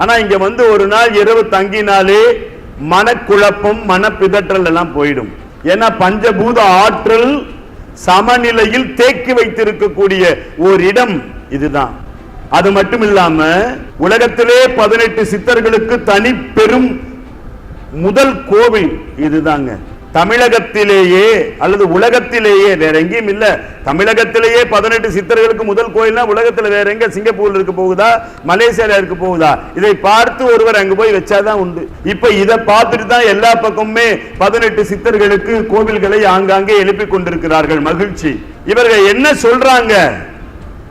ஆனா இங்க வந்து ஒரு நாள் இரவு தங்கினாலே மனக்குழப்பம் மனப்பிதற்றல் எல்லாம் போயிடும். ஏன்னா பஞ்சபூத ஆற்றல் சமநிலையில் தேக்கி வைத்திருக்கக்கூடிய ஒரு இடம் இதுதான். அது மட்டும் இல்லாம உலகத்திலே பதினெட்டு சித்தர்களுக்கு தனி பெரும் முதல் கோவில் இதுதாங்க. தமிழகத்திலேயே அல்லது உலகத்திலேயே வேற எங்கேயும் இல்ல. தமிழகத்திலேயே பதினெட்டு சித்தர்களுக்கு முதல் கோயில்னா உலகத்தில் வேற எங்க? சிங்கப்பூர்ல இருக்க போகுதா? மலேசியால இருக்க போகுதா? இதை பார்த்து ஒருவர் அங்க போய் வச்சாதான் உண்டு. இப்ப இதை பார்த்துட்டு தான் எல்லா பக்கமுமே பதினெட்டு சித்தர்களுக்கு கோவில்களை ஆங்காங்கே எழுப்பி கொண்டிருக்கிறார்கள். மகிழ்ச்சி. இவர்கள் என்ன சொல்றாங்க?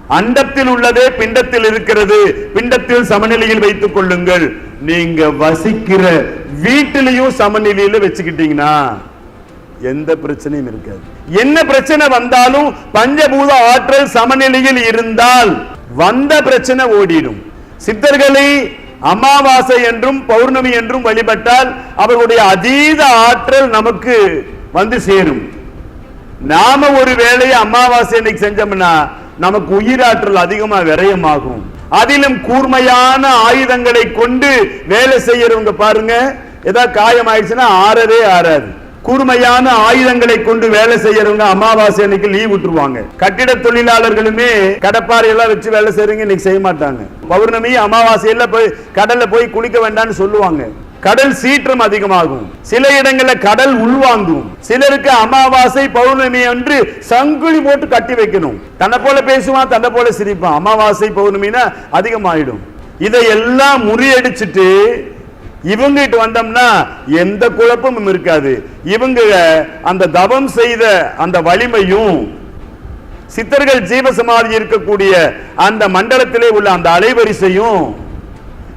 அண்டத்தில் உள்ளதே பிண்டத்தில் இருக்கிறது. பிண்டத்தில் சமநிலையில் வைத்துக் கொள்ளுங்கள். நீங்க வசிக்கிற வீட்டிலையும் சமநிலையில வச்சுக்கிட்டீங்கன்னா எந்த பிரச்சனையும் இருக்காது. என்ன பிரச்சனை வந்தாலும் பஞ்சபூத ஆற்றல் சமநிலையில் இருந்தால் வந்த பிரச்சனை ஓடிடும். சித்தர்களை அமாவாசை என்றும் பௌர்ணமி என்றும் வழிபட்டால் அவர்களுடைய அதீத ஆற்றல் நமக்கு வந்து சேரும். நாம ஒரு வேலையை அமாவாசை அன்னைக்கு செஞ்சோம்னா நமக்கு உயிராற்றல் அதிகமா விரயமாகும். அதிலும் கூர்மையான ஆயுதங்களை கொண்டு வேலை செய்யறவங்க பாருங்க ஏதாவது காயம் ஆயிடுச்சுன்னா ஆறவே ஆறாது. கூர்மையான ஆயுதங்களை கொண்டு வேலை செய்யறவங்க அமாவாசை அன்னைக்கு லீவ் விட்டுருவாங்க. கட்டிட தொழிலாளர்களுமே கடப்பாறை எல்லாம் வச்சு வேலை செய்யறவங்க இன்னைக்கு செய்ய மாட்டாங்க. பௌர்ணமி அமாவாசையில போய் கடல்ல போய் குளிக்க வேண்டாம்னு சொல்லுவாங்க. கடல் சீற்றம் அதிகமாகும். சில இடங்களில் கடல் உள்வாங்கும். சிலருக்கு அமாவாசை பௌர்ணமி என்று சங்குழி போட்டு கட்டி வைக்கணும். தன்னை போல பேசுவான் தன்னை போல சிரிப்பான். அமாவாசை பௌர்ணமினா அதிகமாயிடும். இதையெல்லாம் முறியடிச்சிட்டு இவங்கிட்ட வந்தோம்னா எந்த குழப்பமும் இருக்காது. இவங்க அந்த தவம் செய்த அந்த வலிமையும் சித்தர்கள் ஜீவசமாதி இருக்கக்கூடிய அந்த மண்டலத்திலே உள்ள அந்த அலைவரிசையும்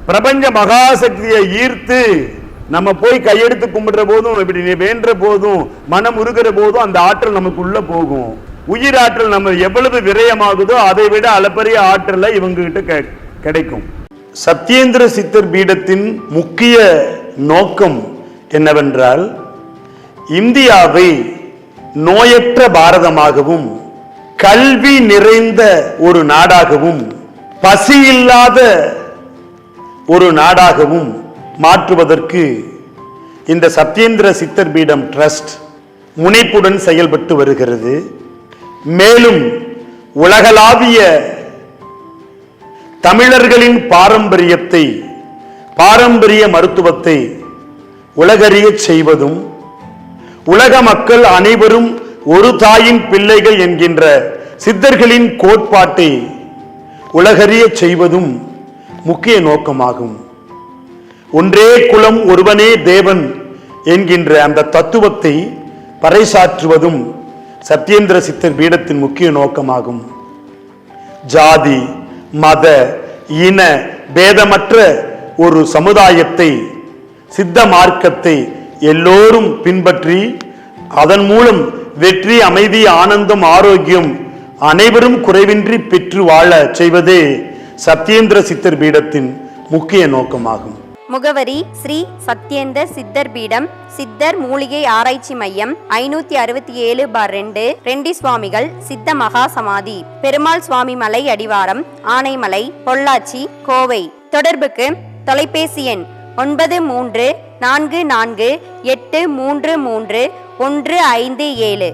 பிரபஞ்ச மகாசக்தியை ஈர்த்து நம்ம போய் கையெடுத்து கும்பிடுற போதும் இப்படி நீ வேண்டுற போதும் மனம் உருகிற போதும் அந்த ஆற்றல் நமக்குள்ள போகும். உயிர் ஆற்றல் நம்ம எவ்வளவு விரயமாகுதோ அதை விட அளப்பரிய ஆற்றலை இவங்க கிட்ட கெ- கிடைக்கும். சத்யேந்திர சித்தர் பீடத்தின் முக்கிய நோக்கம் என்னவென்றால் இந்தியாவை நோயற்ற பாரதமாகவும் கல்வி நிறைந்த ஒரு நாடாகவும் பசி இல்லாத ஒரு நாடாகவும் மாற்றுவதற்கு இந்த சத்யேந்திர சித்தர் பீடம் ட்ரஸ்ட் முனைப்புடன் செயல்பட்டு வருகிறது. மேலும் உலகளாவிய தமிழர்களின் பாரம்பரியத்தை பாரம்பரிய மருத்துவத்தை உலகறியச் செய்வதும் உலக மக்கள் அனைவரும் ஒரு தாயின் பிள்ளைகள் என்கின்ற சித்தர்களின் கோட்பாட்டை உலகறியச் செய்வதும் முக்கிய நோக்கமாகும். ஒன்றே குலம் ஒருவனே தேவன் என்கின்ற அந்த தத்துவத்தை பறைசாற்றுவதும் சத்யேந்திர சித்தர் பீடத்தின் முக்கிய நோக்கமாகும். ஜாதி மத இன பேதமற்ற ஒரு சமுதாயத்தை சித்த மார்க்கத்தை எல்லோரும் பின்பற்றி அதன் மூலம் வெற்றி அமைதி ஆனந்தம் ஆரோக்கியம் அனைவரும் குறைவின்றி பெற்று வாழ செய்வதே சத்யேந்திர சித்தர் பீடத்தின் முக்கிய நோக்கமாகும். முகவரி ஸ்ரீ சத்யேந்தர் சித்தர் பீடம் சித்தர் மூலிகை ஆராய்ச்சி மையம் ஐநூத்தி அறுபத்தி ஏழு பார் ரெண்டு ரெண்டி சுவாமிகள் சித்த மகா சமாதி பெருமாள் சுவாமி மலை அடிவாரம் ஆனைமலை பொள்ளாச்சி கோவை. தொடர்புக்கு தொலைபேசி எண் ஒன்பது மூன்று நான்கு நான்கு எட்டு மூன்று மூன்று ஒன்று ஐந்து ஏழு.